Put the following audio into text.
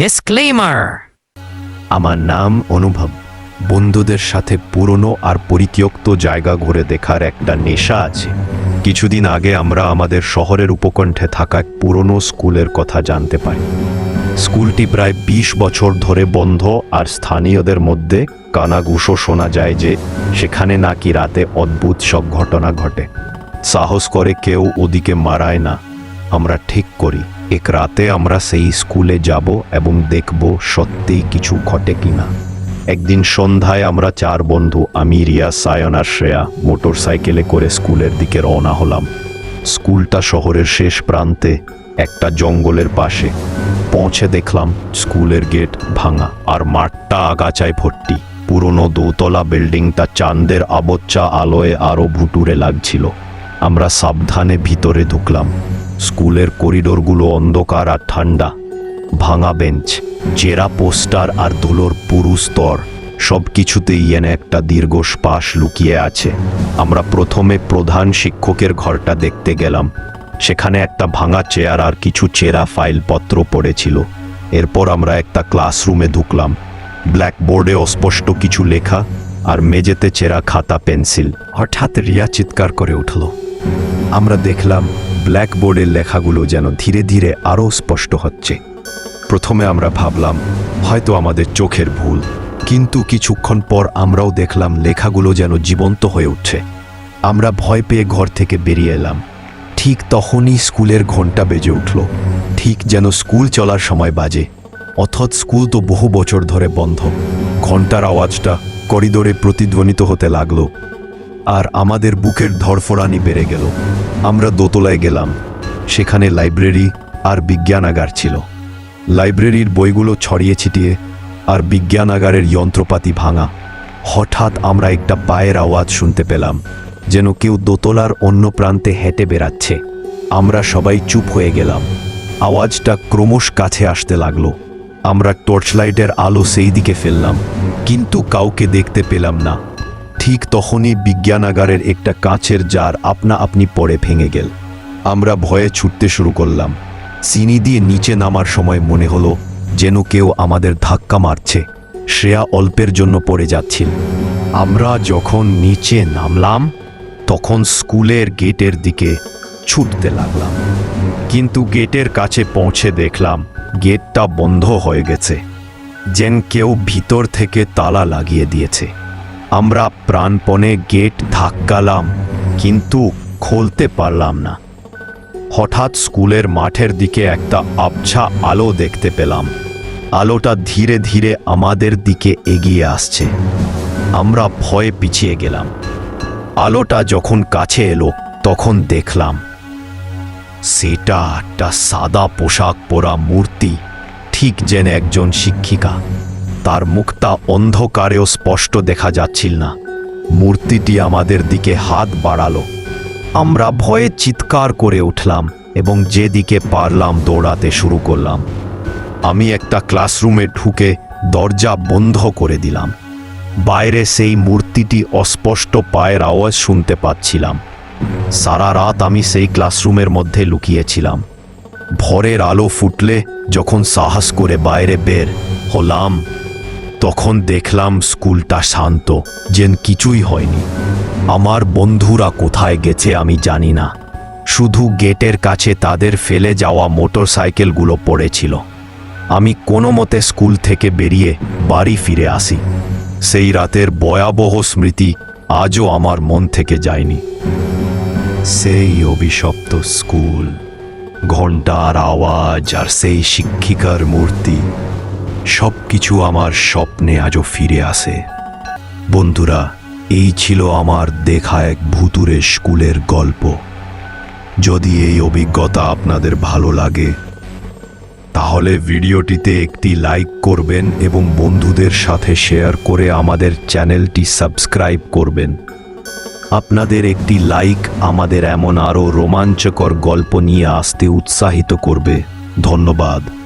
Disclaimer আমার নাম অনুভব। বন্ধুদের সাথে পুরনো আর পরিত্যক্ত জায়গা ঘুরে দেখার একটা নেশা আছে। কিছুদিন আগে আমরা আমাদের শহরের উপকণ্ঠে থাকা এক পুরনো স্কুলের কথা জানতে পারি। স্কুলটি প্রায় ২০ বছর ধরে বন্ধ আর স্থানীয়দের মধ্যে কানাঘুষো শোনা যায় যে সেখানে নাকি রাতে অদ্ভুত সব ঘটনা ঘটে। সাহস করে কেউ ওদিকে মারায় না। আমরা ঠিক করি। এক রাতে আমরা সেই স্কুলে যাব এবং দেখব সত্যিই কিছু ঘটে কিনা। একদিন সন্ধ্যায় আমরা চার বন্ধু আমি রিয়া সায়ন আর শ্রেয়া মোটর সাইকেলে করে স্কুলের দিকে রওনা হলাম। স্কুলটা শহরের শেষ প্রান্তে, একটা জঙ্গলের পাশে। পৌঁছে দেখলাম স্কুলের গেট ভাঙা আর মাঠটা আগাছায় ভর্তি। পুরনো দোতলা বিল্ডিংটা চাঁদের আবচ্চা আলোয় আরও ভুটুরে লাগছিল। আমরা সাবধানে ভিতরে ঢুকলাম। স্কুলের করিডোরগুলো অন্ধকার আর ঠান্ডা। ভাঙা বেঞ্চ, জেরা পোস্টার আর ধুলোর পুরু স্তর সব কিছুতেই একটা দীর্ঘ শ্বাস লুকিয়ে আছে। আমরা প্রথমে প্রধান শিক্ষকের ঘরটা দেখতে গেলাম। সেখানে একটা ভাঙা চেয়ার আর কিছু চেরা ফাইলপত্র পড়েছিল। এরপর আমরা একটা ক্লাসরুমে ঢুকলাম। ব্ল্যাকবোর্ডে অস্পষ্ট কিছু লেখা আর মেঝেতে চেরা খাতা পেন্সিল। হঠাৎ রিয়া চিৎকার করে উঠল। আমরা দেখলাম ব্ল্যাকবোর্ডের লেখাগুলো যেন ধীরে ধীরে আরও স্পষ্ট হচ্ছে। প্রথমে আমরা ভাবলাম, হয়তো আমাদের চোখের ভুল, কিন্তু কিছুক্ষণ পর আমরাও দেখলাম লেখাগুলো যেন জীবন্ত হয়ে উঠছে। আমরা ভয় পেয়ে ঘর থেকে বেরিয়ে এলাম। ঠিক তখনই স্কুলের ঘণ্টা বেজে উঠল। ঠিক যেন স্কুল চলার সময় বাজে। অথচ স্কুল তো বহু বছর ধরে বন্ধ। ঘণ্টার আওয়াজটা করিডোরে প্রতিধ্বনিত হতে লাগল। আর আমাদের বুকের ধরফরানি বেড়ে গেল। আমরা দোতলায় গেলাম। সেখানে লাইব্রেরি আর বিজ্ঞানাগার ছিল। লাইব্রেরির বইগুলো ছড়িয়ে ছিটিয়ে আর বিজ্ঞানাগারের যন্ত্রপাতি ভাঙা। হঠাৎ আমরা একটা পায়ের আওয়াজ শুনতে পেলাম, যেন কেউ দোতলার অন্য প্রান্তে হেঁটে বেড়াচ্ছে। আমরা সবাই চুপ হয়ে গেলাম। আওয়াজটা ক্রমশ কাছে আসতে লাগল। আমরা টর্চলাইটের আলো সেই দিকে ফেললাম, কিন্তু কাউকে দেখতে পেলাম না। ঠিক তখনই বিজ্ঞানাগারের একটা কাঁচের জার আপনা আপনি পড়ে ভেঙে গেল। আমরা ভয়ে ছুটতে শুরু করলাম। চিনি দিয়ে নিচে নামার সময় মনে হলো যেন কেউ আমাদের ধাক্কা মারছে। শ্রেয়া অল্পের জন্য পড়ে যাচ্ছিল। আমরা যখন নিচে নামলাম, তখন স্কুলের গেটের দিকে ছুটতে লাগলাম। কিন্তু গেটের কাছে পৌঁছে দেখলাম গেটটা বন্ধ হয়ে গেছে। যেন কেউ ভিতর থেকে তালা লাগিয়ে দিয়েছে। আমরা প্রাণপণে গেট ধাক্কালাম, কিন্তু খুলতে পারলাম না। হঠাৎ স্কুলের মাঠের দিকে একটা আবছা আলো দেখতে পেলাম। আলোটা ধীরে ধীরে আমাদের দিকে এগিয়ে আসছে। আমরা ভয়ে পিছিয়ে গেলাম। আলোটা যখন কাছে এলো, তখন দেখলাম সেটা একটা সাদা পোশাক পরা মূর্তি, ঠিক যেন একজন শিক্ষিকা। তার মুখটা অন্ধকারেও স্পষ্ট দেখা যাচ্ছিল না। মূর্তিটি আমাদের দিকে হাত বাড়ালো। আমরা ভয়ে চিৎকার করে উঠলাম এবং যেদিকে পারলাম দৌড়াতে শুরু করলাম। আমি একটা ক্লাসরুমে ঢুকে দরজা বন্ধ করে দিলাম। বাইরে সেই মূর্তিটি অস্পষ্ট পায়ের আওয়াজ শুনতে পাচ্ছিলাম। সারা রাত আমি সেই ক্লাসরুমের মধ্যে লুকিয়েছিলাম। ভোরের আলো ফুটলে যখন সাহস করে বাইরে বের হলাম তখন দেখলাম স্কুলটা শান্ত, যেন কিছুই হয়নি। আমার বন্ধুরা কোথায় গেছে আমি জানি না। শুধু গেটের কাছে তাদের ফেলে যাওয়া মোটর সাইকেলগুলো পড়েছিল। আমি কোনো মতে স্কুল থেকে বেরিয়ে বাড়ি ফিরে আসি। সেই রাতের ভয়াবহ স্মৃতি আজও আমার মন থেকে যায়নি। সেই অভিশপ্ত স্কুল ঘণ্টার আওয়াজ আর সেই শিক্ষিকার মূর্তি সব কিছু আমার স্বপ্নে আজও ফিরে আসে। বন্ধুরা, এই ছিল আমার দেখা এক ভুতুরে স্কুলের গল্প। যদি এই অভিজ্ঞতা আপনাদের ভালো লাগে, তাহলে ভিডিওটিতে একটি লাইক করবেন এবং বন্ধুদের সাথে শেয়ার করে আমাদের চ্যানেলটি সাবস্ক্রাইব করবেন। আপনাদের একটি লাইক আমাদের এমন আরও রোমাঞ্চকর গল্প নিয়ে আসতে উৎসাহিত করবে। ধন্যবাদ।